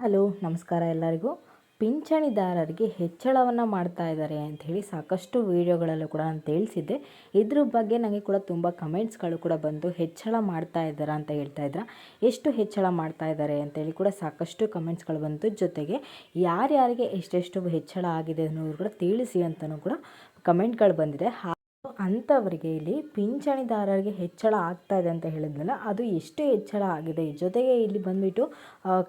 Hello, ನಮಸ್ಕಾರ ಎಲ್ಲರಿಗೂ. ಪಿಂಚಣಿದಾರರಿಗೆ ಹೆಚ್ಚಳವನ್ನು ಮಾಡ್ತಾ ಇದ್ದಾರೆ ಅಂಥೇಳಿ ಸಾಕಷ್ಟು ವೀಡಿಯೋಗಳಲ್ಲೂ ಕೂಡ ನಾನು ತಿಳಿಸಿದ್ದೆ. ಇದ್ರ ಬಗ್ಗೆ ನನಗೆ ಕೂಡ ತುಂಬ ಕಮೆಂಟ್ಸ್ಗಳು ಕೂಡ ಬಂದು ಹೆಚ್ಚಳ ಮಾಡ್ತಾ ಇದ್ದಾರಾ ಅಂತ ಹೇಳ್ತಾ ಇದ್ರ? ಎಷ್ಟು ಹೆಚ್ಚಳ ಮಾಡ್ತಾ ಇದ್ದಾರೆ ಅಂತೇಳಿ ಕೂಡ ಸಾಕಷ್ಟು ಕಮೆಂಟ್ಸ್ಗಳು ಬಂತು. ಜೊತೆಗೆ ಯಾರ್ಯಾರಿಗೆ ಎಷ್ಟೆಷ್ಟು ಹೆಚ್ಚಳ ಆಗಿದೆ ಅನ್ನೋದು ಕೂಡ ತಿಳಿಸಿ ಅಂತಲೂ ಕೂಡ ಕಮೆಂಟ್ಗಳು ಬಂದಿದೆ. ಅಂಥವರಿಗೆ ಇಲ್ಲಿ ಪಿಂಚಣಿದಾರರಿಗೆ ಹೆಚ್ಚಳ ಆಗ್ತಾ ಇದೆ ಅಂತ ಹೇಳಿದ್ನಲ್ಲ, ಅದು ಎಷ್ಟು ಹೆಚ್ಚಳ ಆಗಿದೆ. ಜೊತೆಗೆ ಇಲ್ಲಿ ಬಂದುಬಿಟ್ಟು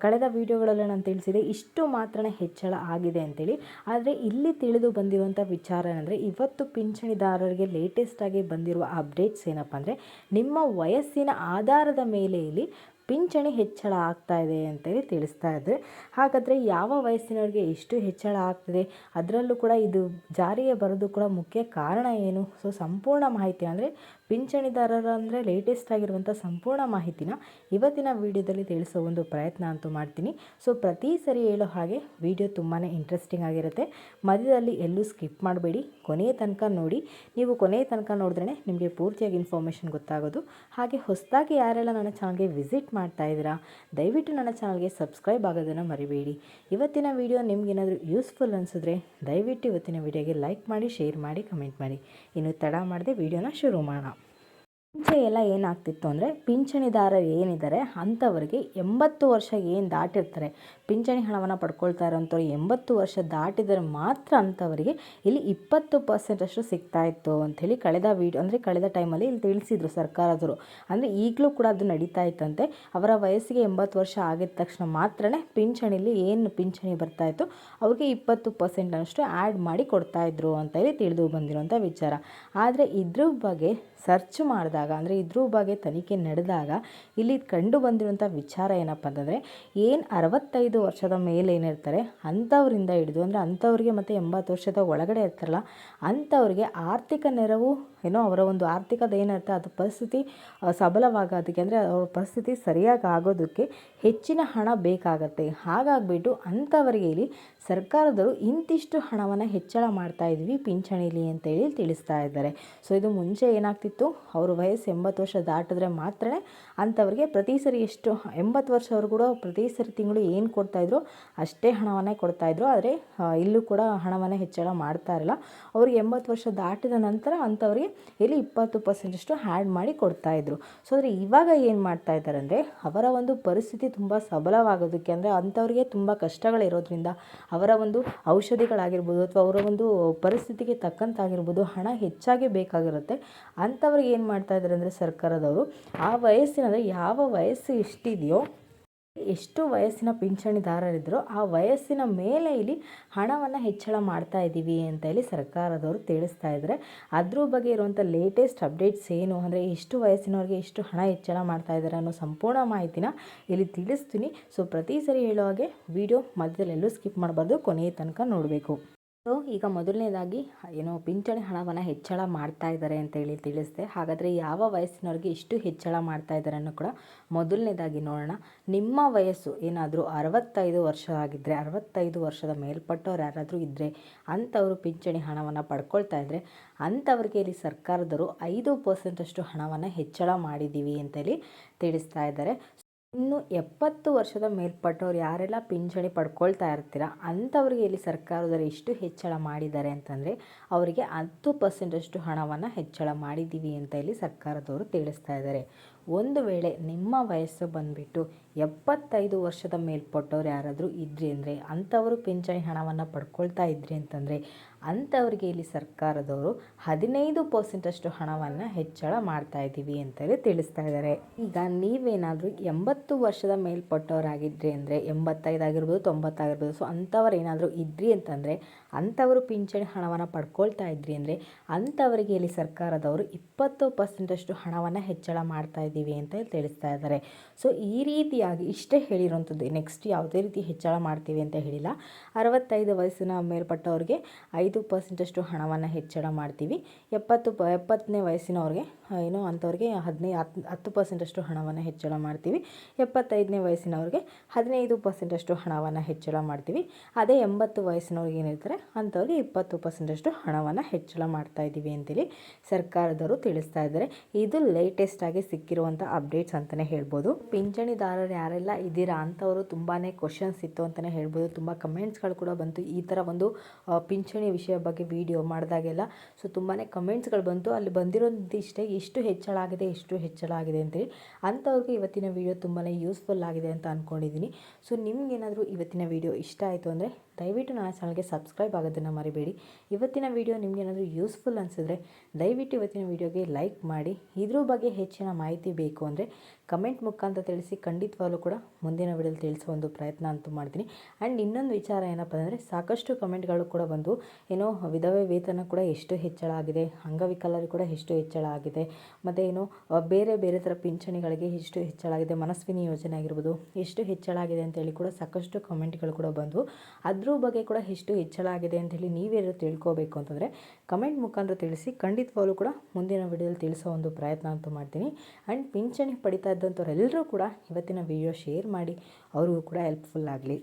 ಕಳೆದ ವೀಡಿಯೋಗಳಲ್ಲಿ ನಾನು ತಿಳಿಸಿದೆ, ಇಷ್ಟು ಮಾತ್ರ ಹೆಚ್ಚಳ ಆಗಿದೆ ಅಂತೇಳಿ. ಆದರೆ ಇಲ್ಲಿ ತಿಳಿದು ಬಂದಿರುವಂಥ ವಿಚಾರ ಏನಂದರೆ, ಇವತ್ತು ಪಿಂಚಣಿದಾರರಿಗೆ ಲೇಟೆಸ್ಟಾಗಿ ಬಂದಿರುವ ಅಪ್ಡೇಟ್ಸ್ ಏನಪ್ಪ ಅಂದರೆ, ನಿಮ್ಮ ವಯಸ್ಸಿನ ಆಧಾರದ ಮೇಲೆ ಇಲ್ಲಿ ಪಿಂಚಣಿ ಹೆಚ್ಚಳ ಆಗ್ತಾ ಇದೆ ಅಂತೇಳಿ ತಿಳಿಸ್ತಾ ಇದೆ ಹಾಗಾದರೆ ಯಾವ ವಯಸ್ಸಿನವರಿಗೆ ಎಷ್ಟು ಹೆಚ್ಚಳ ಆಗ್ತದೆ? ಅದರಲ್ಲೂ ಕೂಡ ಇದು ಜಾರಿಗೆ ಬರೋದು ಕೂಡ ಮುಖ್ಯ ಕಾರಣ ಏನು? ಸೊ ಸಂಪೂರ್ಣ ಮಾಹಿತಿ ಅಂದರೆ ಪಿಂಚಣಿದಾರರ ಅಂದರೆ ಲೇಟೆಸ್ಟ್ ಆಗಿರುವಂಥ ಸಂಪೂರ್ಣ ಮಾಹಿತಿನ ಇವತ್ತಿನ ವಿಡಿಯೋದಲ್ಲಿ ತಿಳಿಸೋ ಒಂದು ಪ್ರಯತ್ನ ಅಂತೂ ಮಾಡ್ತೀನಿ. ಸೊ ಪ್ರತಿ ಸರಿ ಹೇಳೋ ಹಾಗೆ ವಿಡಿಯೋ ತುಂಬಾ ಇಂಟ್ರೆಸ್ಟಿಂಗ್ ಆಗಿರುತ್ತೆ. ಮಧ್ಯದಲ್ಲಿ ಎಲ್ಲೂ ಸ್ಕಿಪ್ ಮಾಡಬೇಡಿ. ಕೊನೆಯ ತನಕ ನೋಡಿ. ನೀವು ಕೊನೆಯ ತನಕ ನೋಡಿದ್ರೆ ನಿಮಗೆ ಪೂರ್ತಿಯಾಗಿ ಇನ್ಫಾರ್ಮೇಷನ್ ಗೊತ್ತಾಗೋದು. ಹಾಗೆ ಹೊಸದಾಗಿ ಯಾರೆಲ್ಲ ನನ್ನ ಚಾನಲ್ಗೆ ವಿಸಿಟ್ ಮಾಡ್ತಾ ಇದ್ದೀರಾ, ದಯವಿಟ್ಟು ನನ್ನ ಚಾನಲ್ಗೆ ಸಬ್ಸ್ಕ್ರೈಬ್ ಆಗೋದನ್ನು ಮರಿಬೇಡಿ. ಇವತ್ತಿನ ವಿಡಿಯೋ ನಿಮಗೇನಾದರೂ ಯೂಸ್ಫುಲ್ ಅನಿಸಿದ್ರೆ ದಯವಿಟ್ಟು ಇವತ್ತಿನ ವಿಡಿಯೋಗೆ ಲೈಕ್ ಮಾಡಿ ಶೇರ್ ಮಾಡಿ ಕಮೆಂಟ್ ಮಾಡಿ. ಇನ್ನು ತಡ ಮಾಡದೆ ವಿಡಿಯೋನ ಶುರು ಮಾಡೋಣ. ಮುಂಚೆ ಎಲ್ಲ ಏನಾಗ್ತಿತ್ತು ಅಂದರೆ ಪಿಂಚಣಿದಾರರು ಏನಿದ್ದಾರೆ ಅಂಥವರಿಗೆ ಎಂಬತ್ತು ವರ್ಷ ಏನು ದಾಟಿರ್ತಾರೆ? ಪಿಂಚಣಿ ಹಣವನ್ನು ಪಡ್ಕೊಳ್ತಾ ಇರೋಂಥವ್ರು ಎಂಬತ್ತು ವರ್ಷ ದಾಟಿದರೆ ಮಾತ್ರ ಅಂಥವರಿಗೆ ಇಲ್ಲಿ ಇಪ್ಪತ್ತು ಪರ್ಸೆಂಟಷ್ಟು ಸಿಗ್ತಾ ಇತ್ತು ಅಂಥೇಳಿ ಕಳೆದ ವೀಡಿಯೋ ಅಂದರೆ ಕಳೆದ ಟೈಮಲ್ಲಿ ಇಲ್ಲಿ ತಿಳಿಸಿದ್ರು ಸರ್ಕಾರದವರು. ಅಂದರೆ ಈಗಲೂ ಕೂಡ ಅದು ನಡೀತಾ ಇತ್ತಂತೆ. ಅವರ ವಯಸ್ಸಿಗೆ ಎಂಬತ್ತು ವರ್ಷ ಆಗಿದ ತಕ್ಷಣ ಮಾತ್ರ ಪಿಂಚಣಿಲಿ ಏನು ಪಿಂಚಣಿ ಬರ್ತಾ ಇತ್ತು, ಅವ್ರಿಗೆ ಇಪ್ಪತ್ತು ಪರ್ಸೆಂಟಷ್ಟು ಆ್ಯಡ್ ಮಾಡಿ ಕೊಡ್ತಾಯಿದ್ರು ಅಂತ ಹೇಳಿ ತಿಳಿದು ಬಂದಿರುವಂಥ ವಿಚಾರ. ಆದರೆ ಇದ್ರ ಬಗ್ಗೆ ಸರ್ಚ್ ಮಾಡಿದಾಗ ಅಂದರೆ ಇದ್ರ ಬಗ್ಗೆ ತನಿಖೆ ನಡೆದಾಗ ಇಲ್ಲಿ ಕಂಡು ಬಂದಿರುವಂಥ ವಿಚಾರ ಏನಪ್ಪ ಅಂತಂದರೆ, ಏನು ಅರವತ್ತೈದು ವರ್ಷದ ಮೇಲೆ ಏನಿರ್ತಾರೆ, ಅಂಥವರಿಂದ ಹಿಡಿದು, ಅಂದರೆ ಅಂಥವ್ರಿಗೆ ಮತ್ತು ಎಂಬತ್ತು ವರ್ಷದ ಒಳಗಡೆ ಇರ್ತಾರಲ್ಲ, ಅಂಥವ್ರಿಗೆ ಆರ್ಥಿಕ ನೆರವು, ಏನೋ ಅವರ ಒಂದು ಆರ್ಥಿಕದ ಏನಿರುತ್ತೆ ಅದು ಪರಿಸ್ಥಿತಿ ಸಬಲವಾಗೋದಕ್ಕೆ, ಅಂದರೆ ಅವ್ರ ಪರಿಸ್ಥಿತಿ ಸರಿಯಾಗಿ ಆಗೋದಕ್ಕೆ ಹೆಚ್ಚಿನ ಹಣ ಬೇಕಾಗತ್ತೆ. ಹಾಗಾಗಿಬಿಟ್ಟು ಅಂಥವರಿಗೆ ಇಲ್ಲಿ ಸರ್ಕಾರದವರು ಇಂತಿಷ್ಟು ಹಣವನ್ನು ಹೆಚ್ಚಳ ಮಾಡ್ತಾ ಇದ್ವಿ, ಪಿಂಚಣಿಲಿ ಅಂತೇಳಿ ತಿಳಿಸ್ತಾ ಇದ್ದಾರೆ. ಸೊ ಇದು ಮುಂಚೆ ಏನಾಗ್ತಿತ್ತು, ಅವ್ರ ವಯಸ್ಸು ಎಂಬತ್ತು ವರ್ಷ ದಾಟಿದ್ರೆ ಮಾತ್ರ ಅಂಥವ್ರಿಗೆ ಪ್ರತಿ ಸರಿ ಎಷ್ಟು ಎಂಬತ್ತು ವರ್ಷವ್ರು ಕೂಡ ಪ್ರತಿ ಸರಿ ತಿಂಗಳು ಏನು ಕೊಡ್ತಾಯಿದ್ರು ಅಷ್ಟೇ ಹಣವನ್ನೇ ಕೊಡ್ತಾಯಿದ್ರು ಆದರೆ ಇಲ್ಲೂ ಕೂಡ ಹಣವನ್ನೇ ಹೆಚ್ಚಳ ಮಾಡ್ತಾ ಇರಲ್ಲ. ಅವ್ರಿಗೆ ಎಂಬತ್ತು ವರ್ಷ ದಾಟಿದ ನಂತರ ಅಂಥವ್ರಿಗೆ ಇಲ್ಲಿ ಇಪ್ಪತ್ತು ಪರ್ಸೆಂಟಷ್ಟು ಹ್ಯಾಡ್ ಮಾಡಿ ಕೊಡ್ತಾಯಿದ್ರು ಸೊ ಆದರೆ ಇವಾಗ ಏನು ಮಾಡ್ತಾ ಇದ್ದಾರೆ ಅಂದರೆ, ಅವರ ಒಂದು ಪರಿಸ್ಥಿತಿ ತುಂಬ ಸಬಲವಾಗೋದಕ್ಕೆ ಅಂದರೆ ಅಂಥವ್ರಿಗೆ ತುಂಬ ಕಷ್ಟಗಳಿರೋದ್ರಿಂದ ಅವರ ಒಂದು ಔಷಧಿಗಳಾಗಿರ್ಬೋದು ಅಥವಾ ಅವರ ಒಂದು ಪರಿಸ್ಥಿತಿಗೆ ತಕ್ಕಂತಾಗಿರ್ಬೋದು ಹಣ ಹೆಚ್ಚಾಗಿ ಬೇಕಾಗಿರುತ್ತೆ. ಅಂಥವ್ರಿಗೆ ಏನು ಮಾಡ್ತಾ ಇದ್ದಾರೆ ಅಂದರೆ ಸರ್ಕಾರದವರು, ಆ ವಯಸ್ಸಿನ ಅಂದರೆ ಯಾವ ವಯಸ್ಸು ಎಷ್ಟಿದೆಯೋ, ಎಷ್ಟು ವಯಸ್ಸಿನ ಪಿಂಚಣಿದಾರರಿದ್ದರು ಆ ವಯಸ್ಸಿನ ಮೇಲೆ ಇಲ್ಲಿ ಹಣವನ್ನು ಹೆಚ್ಚಳ ಮಾಡ್ತಾ ಇದ್ದೀವಿ ಅಂತ ಹೇಳಿ ಸರ್ಕಾರದವರು ತಿಳಿಸ್ತಾ ಇದ್ದಾರೆ. ಅದ್ರ ಬಗ್ಗೆ ಇರುವಂಥ ಲೇಟೆಸ್ಟ್ ಅಪ್ಡೇಟ್ಸ್ ಏನು? ಅಂದರೆ ಎಷ್ಟು ವಯಸ್ಸಿನವ್ರಿಗೆ ಎಷ್ಟು ಹಣ ಹೆಚ್ಚಳ ಮಾಡ್ತಾ ಇದ್ದಾರೆ ಅನ್ನೋ ಸಂಪೂರ್ಣ ಮಾಹಿತಿನ ಇಲ್ಲಿ ತಿಳಿಸ್ತೀನಿ. ಸೊ ಪ್ರತಿ ಸರಿ ಹೇಳೋ ಹಾಗೆ ವಿಡಿಯೋ ಮಧ್ಯದಲ್ಲೆಲ್ಲೂ ಸ್ಕಿಪ್ ಮಾಡಬಾರ್ದು. ಕೊನೆಯ ತನಕ ನೋಡಬೇಕು. ಸೊ, ಈಗ ಮೊದಲನೇದಾಗಿ ಏನೋ ಪಿಂಚಣಿ ಹಣವನ್ನು ಹೆಚ್ಚಳ ಮಾಡ್ತಾ ಇದ್ದಾರೆ ಅಂತೇಳಿ ತಿಳಿಸಿದೆ. ಹಾಗಾದರೆ ಯಾವ ವಯಸ್ಸಿನವ್ರಿಗೆ ಇಷ್ಟು ಹೆಚ್ಚಳ ಮಾಡ್ತಾ ಇದ್ದಾರೆ ಅನ್ನೋ ಕೂಡ ಮೊದಲನೇದಾಗಿ ನೋಡೋಣ. ನಿಮ್ಮ ವಯಸ್ಸು ಏನಾದರೂ ಅರವತ್ತೈದು ವರ್ಷ ಆಗಿದ್ದರೆ ಅರವತ್ತೈದು ವರ್ಷದ ಮೇಲ್ಪಟ್ಟವ್ರು ಯಾರಾದರೂ ಇದ್ದರೆ ಅಂಥವರು ಪಿಂಚಣಿ ಹಣವನ್ನು ಪಡ್ಕೊಳ್ತಾ ಇದ್ದರೆ ಅಂಥವ್ರಿಗೆ ಇಲ್ಲಿ ಸರ್ಕಾರದವರು ಐದು ಪರ್ಸೆಂಟಷ್ಟು ಹಣವನ್ನು ಹೆಚ್ಚಳ ಮಾಡಿದ್ದೀವಿ ಅಂತೇಳಿ ತಿಳಿಸ್ತಾ ಇದ್ದಾರೆ ಇನ್ನು ಎಪ್ಪತ್ತು ವರ್ಷದ ಮೇಲ್ಪಟ್ಟವ್ರು ಯಾರೆಲ್ಲ ಪಿಂಚಣಿ ಪಡ್ಕೊಳ್ತಾ ಇರ್ತೀರ, ಅಂಥವ್ರಿಗೆ ಇಲ್ಲಿ ಸರ್ಕಾರದವರು ಎಷ್ಟು ಹೆಚ್ಚಳ ಮಾಡಿದ್ದಾರೆ ಅಂತಂದರೆ, ಅವರಿಗೆ ಹತ್ತು ಪರ್ಸೆಂಟಷ್ಟು ಹಣವನ್ನು ಹೆಚ್ಚಳ ಮಾಡಿದ್ದೀವಿ ಅಂತ ಇಲ್ಲಿ ಸರ್ಕಾರದವರು ತಿಳಿಸ್ತಾ ಇದ್ದಾರೆ. ಒಂದು ವೇಳೆ ನಿಮ್ಮ ವಯಸ್ಸು ಬಂದುಬಿಟ್ಟು ಎಪ್ಪತ್ತೈದು ವರ್ಷದ ಮೇಲ್ಪಟ್ಟವ್ರು ಯಾರಾದರೂ ಇದ್ರಿ ಅಂದರೆ, ಅಂಥವರು ಪಿಂಚಣಿ ಹಣವನ್ನು ಪಡ್ಕೊಳ್ತಾ ಇದ್ರಿ ಅಂತಂದರೆ, ಅಂಥವ್ರಿಗೆ ಇಲ್ಲಿ ಸರ್ಕಾರದವರು ಹದಿನೈದು ಪರ್ಸೆಂಟಷ್ಟು ಹಣವನ್ನು ಹೆಚ್ಚಳ ಮಾಡ್ತಾ ಇದ್ದೀವಿ ಅಂತೇಳಿ ತಿಳಿಸ್ತಾ ಇದ್ದಾರೆ ಈಗ ನೀವೇನಾದರೂ ಎಂಬತ್ತು ವರ್ಷದ ಮೇಲ್ಪಟ್ಟವರಾಗಿದ್ರಿ ಅಂದರೆ, ಎಂಬತ್ತೈದು ಆಗಿರ್ಬೋದು ತೊಂಬತ್ತಾಗಿರ್ಬೋದು ಸೊ ಅಂಥವ್ರು ಏನಾದರೂ ಇದ್ರಿ ಅಂತಂದರೆ ಅಂಥವರು ಪಿಂಚಣಿ ಹಣವನ್ನು ಪಡ್ಕೊಳ್ತಾ ಇದ್ರಿ ಅಂದರೆ ಅಂಥವರಿಗೆ ಇಲ್ಲಿ ಸರ್ಕಾರದವರು ಇಪ್ಪತ್ತು ಪರ್ಸೆಂಟಷ್ಟು ಹಣವನ್ನು ಹೆಚ್ಚಳ ಮಾಡ್ತಾ ಇದ್ದೀವಿ ಅಂತ ತಿಳಿಸ್ತಾ ಇದ್ದಾರೆ. ಸೊ ಈ ರೀತಿಯಾಗಿ ಇಷ್ಟೇ ಹೇಳಿರುವಂಥದ್ದು. ನೆಕ್ಸ್ಟ್ ಯಾವುದೇ ರೀತಿ ಹೆಚ್ಚಳ ಮಾಡ್ತೀವಿ ಅಂತ ಹೇಳಿಲ್ಲ. ಅರವತ್ತೈದು ವಯಸ್ಸಿನ ಮೇಲ್ಪಟ್ಟವ್ರಿಗೆ ಐದು ಪರ್ಸೆಂಟಷ್ಟು ಹಣವನ್ನು ಹೆಚ್ಚಳ ಮಾಡ್ತೀವಿ. ಎಪ್ಪತ್ತು ಪ ಎಪ್ಪತ್ತನೇ ವಯಸ್ಸಿನವ್ರಿಗೆ ಏನು ಅಂಥವ್ರಿಗೆ ಹದಿನೈದು ಹತ್ತು ಹತ್ತು ಪರ್ಸೆಂಟಷ್ಟು ಹಣವನ್ನು ಹೆಚ್ಚಳ ಮಾಡ್ತೀವಿ. ಎಪ್ಪತ್ತೈದನೇ ವಯಸ್ಸಿನವ್ರಿಗೆ ಹದಿನೈದು ಪರ್ಸೆಂಟಷ್ಟು ಹಣವನ್ನು ಹೆಚ್ಚಳ ಮಾಡ್ತೀವಿ. ಅದೇ ಎಂಬತ್ತು ವಯಸ್ಸಿನವ್ರಿಗೆ ಏನಿರ್ತಾರೆ ಅಂಥವ್ರಿಗೆ ಇಪ್ಪತ್ತು ಪರ್ಸೆಂಟಷ್ಟು ಹಣವನ್ನು ಹೆಚ್ಚಳ ಮಾಡ್ತಾ ಇದ್ದೀವಿ ಅಂತೇಳಿ ಸರ್ಕಾರದವರು ತಿಳಿಸ್ತಾ ಇದ್ದಾರೆ. ಇದು ಲೇಟೆಸ್ಟ್ ಆಗಿ ಸಿಕ್ಕಿರುವಂಥ ಅಪ್ಡೇಟ್ಸ್ ಅಂತಲೇ ಹೇಳ್ಬೋದು. ಪಿಂಚಣಿದಾರರು ಯಾರೆಲ್ಲ ಇದ್ದೀರಾ ಅಂಥವರು ತುಂಬಾ ಕ್ವಶನ್ಸ್ ಇತ್ತು ಅಂತಲೇ ಹೇಳ್ಬೋದು. ತುಂಬ ಕಮೆಂಟ್ಸ್ಗಳು ಕೂಡ ಬಂತು. ಈ ಥರ ಒಂದು ಪಿಂಚಣಿ ವಿಷಯ ಬಗ್ಗೆ ವಿಡಿಯೋ ಮಾಡಿದಾಗೆಲ್ಲ ಸೊ ತುಂಬಾ ಕಮೆಂಟ್ಸ್ಗಳು ಬಂತು. ಅಲ್ಲಿ ಬಂದಿರೋದು ಇಷ್ಟೇ ಎಷ್ಟು ಹೆಚ್ಚಳ ಆಗಿದೆ ಎಷ್ಟು ಹೆಚ್ಚಳ ಆಗಿದೆ ಅಂತೇಳಿ ಅಂಥವ್ರಿಗೆ ಇವತ್ತಿನ ವಿಡಿಯೋ ತುಂಬಾ ಯೂಸ್ಫುಲ್ ಆಗಿದೆ ಅಂತ ಅಂದ್ಕೊಂಡಿದ್ದೀನಿ ಸೊ ನಿಮ್ಗೇನಾದರೂ ಇವತ್ತಿನ ವಿಡಿಯೋ ಇಷ್ಟ ಆಯಿತು ಅಂದರೆ ದಯವಿಟ್ಟು ನನ್ನ ಚಾನಲ್ಗೆ ಸಬ್ಸ್ಕ್ರೈಬ್ ಆಗೋದನ್ನು ಮರಿಬೇಡಿ. ಇವತ್ತಿನ ವಿಡಿಯೋ ನಿಮಗೇನಾದರೂ ಯೂಸ್ಫುಲ್ ಅನಿಸಿದ್ರೆ ದಯವಿಟ್ಟು ಇವತ್ತಿನ ವಿಡಿಯೋಗೆ ಲೈಕ್ ಮಾಡಿ. ಇದ್ರ ಬಗ್ಗೆ ಹೆಚ್ಚಿನ ಮಾಹಿತಿ ಬೇಕು ಅಂದರೆ ಕಮೆಂಟ್ ಮುಖಾಂತರ ತಿಳಿಸಿ ಖಂಡಿತವಾಗ್ಲೂ ಕೂಡ ಮುಂದಿನ ವಿಡಿಯೋದಲ್ಲಿ ತಿಳಿಸೋ ಒಂದು ಪ್ರಯತ್ನ ಅಂತೂ ಮಾಡ್ತೀನಿ. ಆ್ಯಂಡ್ ಇನ್ನೊಂದು ವಿಚಾರ ಏನಪ್ಪ ಅಂದರೆ ಸಾಕಷ್ಟು ಕಮೆಂಟ್ಗಳು ಕೂಡ ಬಂದು ಏನೋ ವಿಧವೆ ವೇತನ ಕೂಡ ಎಷ್ಟು ಹೆಚ್ಚಳ ಆಗಿದೆ, ಅಂಗವಿಕಲರು ಕೂಡ ಎಷ್ಟು ಹೆಚ್ಚಳ ಆಗಿದೆ, ಮತ್ತು ಏನೋ ಬೇರೆ ಬೇರೆ ಥರ ಪಿಂಚಣಿಗಳಿಗೆ ಎಷ್ಟು ಹೆಚ್ಚಳ ಆಗಿದೆ, ಮನಸ್ವಿನಿ ಯೋಜನೆ ಆಗಿರ್ಬೋದು, ಎಷ್ಟು ಹೆಚ್ಚಳ ಆಗಿದೆ ಅಂತೇಳಿ ಕೂಡ ಸಾಕಷ್ಟು ಕಮೆಂಟ್ಗಳು ಕೂಡ ಬಂದವು ಅದ್ರ ಬಗ್ಗೆ ಕೂಡ ಎಷ್ಟು ಹೆಚ್ಚಳ ಆಗಿದೆ ಅಂತೇಳಿ ನೀವೇನು ತಿಳ್ಕೋಬೇಕು ಅಂತಂದರೆ ಕಮೆಂಟ್ ಮುಖಾಂತರ ತಿಳಿಸಿ. ಖಂಡಿತವಾಗ್ಲೂ ಕೂಡ ಮುಂದಿನ ವಿಡಿಯೋದಲ್ಲಿ ತಿಳಿಸೋ ಒಂದು ಪ್ರಯತ್ನ ಅಂತೂ ಮಾಡ್ತೀನಿ. ಆ್ಯಂಡ್ ಪಿಂಚಣಿ ಪಡಿತಾ ಇದ್ದಂಥವ್ರೆಲ್ಲರೂ ಕೂಡ ಇವತ್ತಿನ ವಿಡಿಯೋ ಶೇರ್ ಮಾಡಿ. ಅವ್ರಿಗೂ ಕೂಡ ಹೆಲ್ಪ್ಫುಲ್ ಆಗಲಿ.